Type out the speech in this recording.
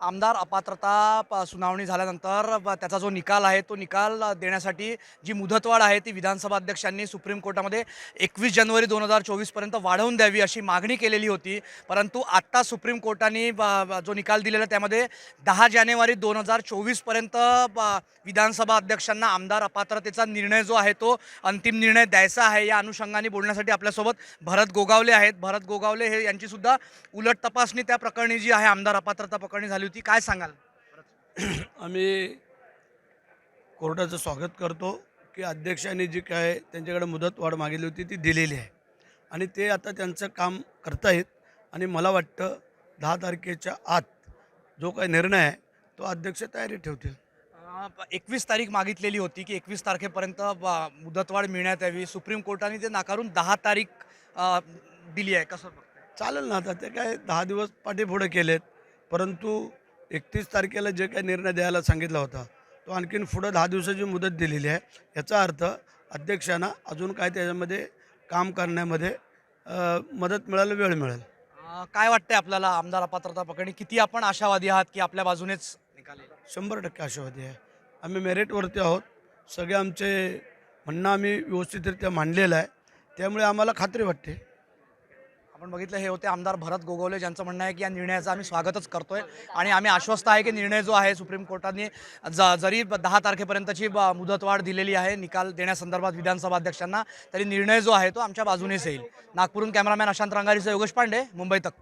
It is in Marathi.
आमदार अपात्रता प- सुनावणी झाल्यानंतर त्याचा जो निकाल आहे तो निकाल देण्यासाठी जी मुदतवाढ आहे ती विधानसभा अध्यक्षांनी सुप्रीम कोर्टामध्ये एकवीस जानेवारी दोन हजार चोवीसपर्यंत वाढवून द्यावी अशी मागणी केलेली होती. परंतु आत्ता सुप्रीम कोर्टाने ब- जो निकाल दिलेला त्यामध्ये दहा जानेवारी दोन हजार चोवीसपर्यंत विधानसभा अध्यक्षांना आमदार अपात्रतेचा निर्णय जो आहे तो अंतिम निर्णय द्यायचा आहे. या अनुषंगाने बोलण्यासाठी आपल्यासोबत भरत गोगावले आहेत. भरत गोगावले हे यांचीसुद्धा उलट तपासणी त्या प्रकरणी जी आहे आमदार अपात्रता प्रकरणी झाली होती काय सांगाल? आम्ही कोर्टाचं स्वागत करतो की अध्यक्षांनी जी काय त्यांच्याकडे मुदतवाढ मागितली होती ती दिलेली आहे. आणि ते आता त्यांचं काम करतायत आणि मला वाटतं दहा तारखेच्या आत जो काही निर्णय आहे तो अध्यक्ष तयारी ठेवतील. एकवीस तारीख मागितलेली होती की एकवीस तारखेपर्यंत मुदतवाढ मिळण्यात यावी. सुप्रीम कोर्टाने ते नाकारून दहा तारीख दिली आहे. कसं? चालेल ना आता ते काय दहा दिवस पाठीपुढे केलेत. परंतु एकतीस तारखेला जे काही निर्णय द्यायला सांगितला होता तो आणखीन पुढं दहा दिवसाची मुदत दिलेली आहे. याचा अर्थ अध्यक्षांना अजून काय त्याच्यामध्ये काम करण्यामध्ये मदत मिळायला वेळ मिळेल. काय वाटतंय आपल्याला आमदार अपात्रता प्रकरणी किती आपण आशावादी आहात की आपल्या बाजूनेच निकाल? शंभर टक्के आशावादी आहे. आम्ही मेरिटवरती आहोत. सगळे आमचे म्हणणं आम्ही व्यवस्थितरित्या मांडलेलं आहे. त्यामुळे आम्हाला खात्री वाटते. आपण बघितलं हे होते आमदार भरत गोगवले ज्यांचं म्हणणं आहे की या निर्णयाचं आम्ही स्वागतच करतोय. आणि आम्ही आश्वस्त आहे की निर्णय जो आहे सुप्रीम कोर्टाने ज जरी दहा तारखेपर्यंतची मुदतवाढ दिलेली आहे निकाल देण्यासंदर्भात विधानसभा अध्यक्षांना तरी निर्णय जो आहे तो आमच्या बाजूनेच येईल. नागपूरहून कॅमेरामॅन अशांत रंगारीचा योगेश पांडे मुंबई तक.